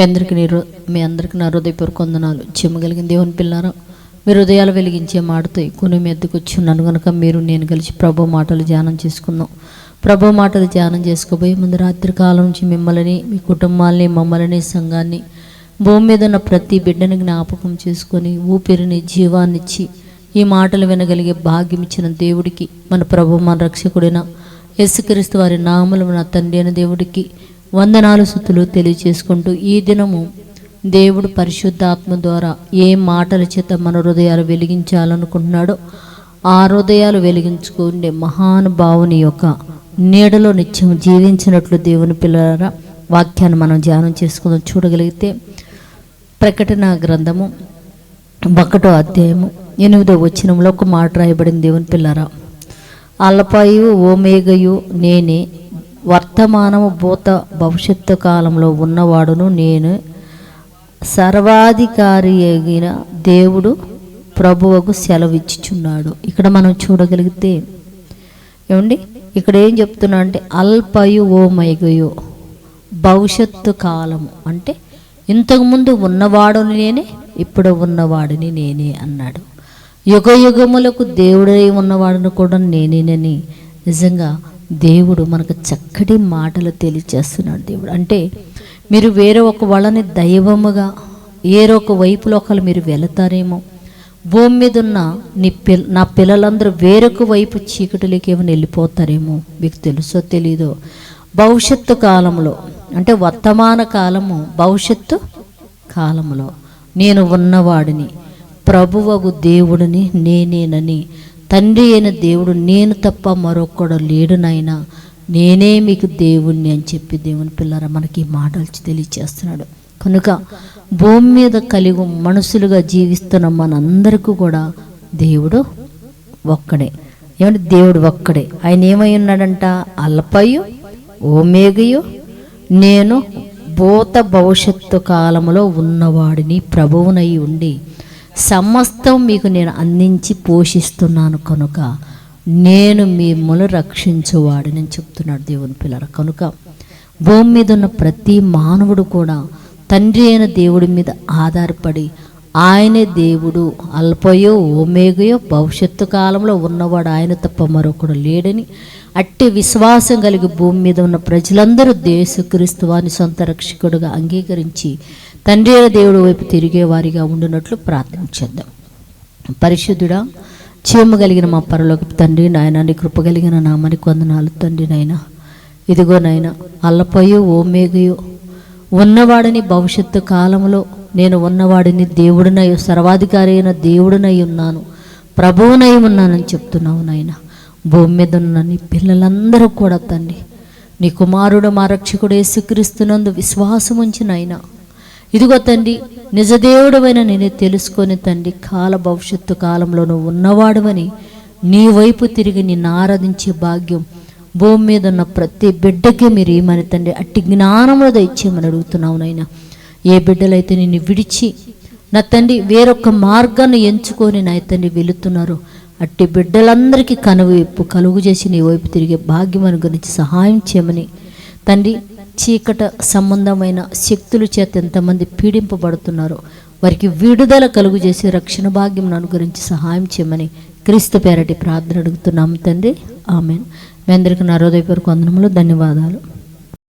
మీ అందరికీ నీ మీ అందరికీ నా హృదయపూర్వక వందనాలు. చెమ్మగలిగిన దేవుని పిల్లారా మీ హృదయాలు వెలిగించే మాటతో ఎక్కువ మీ ఎద్దుకు వచ్చి ఉన్నాను కనుక మీరు నేను కలిసి ప్రభు మాటలు ధ్యానం చేసుకుందాం. ప్రభు మాటలు ధ్యానం చేసుకోబోయే ముందు రాత్రి కాలం నుంచి మిమ్మల్ని మీ కుటుంబాల్ని మమ్మల్ని సంఘాన్ని భూమి మీద ఉన్న ప్రతి బిడ్డని జ్ఞాపకం చేసుకొని ఊపిరిని జీవాన్నిచ్చి ఈ మాటలు వినగలిగే భాగ్యం ఇచ్చిన దేవుడికి మన ప్రభు మన రక్షకుడైన యేసుక్రీస్తు వారి నామలు నా తండ్రి అయిన దేవుడికి వందనాలు సుతులు తెలియచేసుకుంటూ ఈ దినము దేవుడు పరిశుద్ధాత్మ ద్వారా ఏ మాటల చేత మన హృదయాలు వెలిగించాలనుకుంటున్నాడో ఆ హృదయాలు వెలిగించుకునే మహానుభావుని యొక్క నీడలో నిత్యం జీవించినట్లు దేవుని పిల్లల వాక్యాన్ని మనం ధ్యానం చేసుకుందాం. చూడగలిగితే ప్రకటన గ్రంథము ఒకటో అధ్యాయము ఎనిమిదో వచనంలో ఒక మాట రాయబడింది దేవుని పిల్లరా అల్పయు ఓమేగయు నేనే వర్తమానము భూత భవిష్యత్తు కాలంలో ఉన్నవాడును నేను సర్వాధికారి అయిన దేవుడు ప్రభువుకు సెలవిచ్చుచున్నాడు. ఇక్కడ మనం చూడగలిగితే ఏమండి? ఇక్కడ ఏం చెప్తున్నా అంటే అల్పయు ఓమైగయు భవిష్యత్తు కాలము. అంటే ఇంతకుముందు ఉన్నవాడుని నేనే ఇప్పుడు ఉన్నవాడిని నేనే అన్నాడు. యుగ యుగములకు దేవుడై ఉన్నవాడిని కూడా నేనేనని నిజంగా దేవుడు మనకు చక్కటి మాటలు తెలియచేస్తున్నాడు దేవుడు. అంటే మీరు వేరే ఒక వాళ్ళని దైవముగా ఏరొక వైపులో ఒకళ్ళు మీరు వెళతారేమో భూమి మీద ఉన్న నీ పిల్ నా పిల్లలందరూ వేరొక వైపు చీకటిలోకి ఏమైనా వెళ్ళిపోతారేమో మీకు తెలుసో తెలీదో? భవిష్యత్తు కాలంలో అంటే వర్తమాన కాలము భవిష్యత్తు కాలంలో నేను ఉన్నవాడిని ప్రభువగు దేవుడిని నేనేనని తండ్రి అయిన దేవుడు నేను తప్ప మరొకడు లేడునైనా నేనే మీకు దేవుణ్ణి అని చెప్పి దేవుని పిల్లర మనకి మాటలు తెలియచేస్తున్నాడు. కనుక భూమి మీద కలిగి మనుషులుగా జీవిస్తున్న మనందరికీ కూడా దేవుడు ఒక్కడే. ఏమంటే దేవుడు ఒక్కడే. ఆయన ఏమై ఉన్నాడంట? అల్పయు ఓమేగయు. నేను భూత భవిష్యత్తు కాలంలో ఉన్నవాడిని ప్రభువునై ఉండి సమస్తం మీకు నేను అందించి పోషిస్తున్నాను కనుక నేను మిమ్మల్ని రక్షించువాడిని చెప్తున్నాడు దేవుని పిల్లల. కనుక భూమి మీద ఉన్న ప్రతి మానవుడు కూడా తండ్రి అయిన దేవుడి మీద ఆధారపడి ఆయనే దేవుడు అల్పయో ఓమేగయో భవిష్యత్తు కాలంలో ఉన్నవాడు ఆయన తప్ప మరొకడు లేడని అట్టి విశ్వాసం కలిగి భూమి మీద ఉన్న ప్రజలందరూ దేశ వారిని సొంత రక్షకుడుగా అంగీకరించి తండ్రి అయిన దేవుడి వైపు తిరిగే వారిగా ఉండినట్లు ప్రార్థించేద్దాం పరిశుద్ధుడా చీమ కలిగిన మా పరలోకి తండ్రి నాయన నీ కృప కలిగిన నామని కొందనాలు తండ్రి నాయన. ఇదిగో నాయన అల్లపోయో ఓమేగయు ఉన్నవాడిని భవిష్యత్తు కాలంలో నేను ఉన్నవాడిని దేవుడినై సర్వాధికారి అయిన దేవుడినై ఉన్నాను ప్రభువునై ఉన్నానని చెప్తున్నావు నాయన. భూమి మీద ఉన్న నీ పిల్లలందరూ కూడా తండ్రి నీ కుమారుడు మా రక్షకుడు యేసుక్రీస్తునందు విశ్వాసం ఇదిగో తండ్రి నిజదేవుడవైన నేను తెలుసుకొని తండ్రి కాల భవిష్యత్తు కాలంలో నువ్వు ఉన్నవాడవని నీ వైపు తిరిగి నిన్ను ఆరాధించే భాగ్యం భూమి మీద ఉన్న ప్రతి బిడ్డకి మీరు ఏమని తండ్రి అట్టి జ్ఞానములు దయచేయమని అడుగుతున్నావు నాయన. ఏ బిడ్డలైతే నిన్ను విడిచి నా తండ్రి వేరొక మార్గాన్ని ఎంచుకొని నా తండ్రి వెళుతున్నారు అట్టి బిడ్డలందరికీ కనువైపు కలుగు చేసి నీ వైపు తిరిగే భాగ్యం గురించి సహాయం చేయమని తండ్రి చీకట సంబంధమైన శక్తుల చేత ఎంతమంది పీడింపబడుతున్నారో? వారికి విడుదల కలుగు చేసి రక్షణ భాగ్యం అనుగురించి సహాయం చేయమని క్రీస్తు పేరటి ప్రార్థన అడుగుతున్నాం తండ్రి. ఆమెన్. మీ అందరికీ నా హృదయపూర్వక వందనములు ధన్యవాదాలు.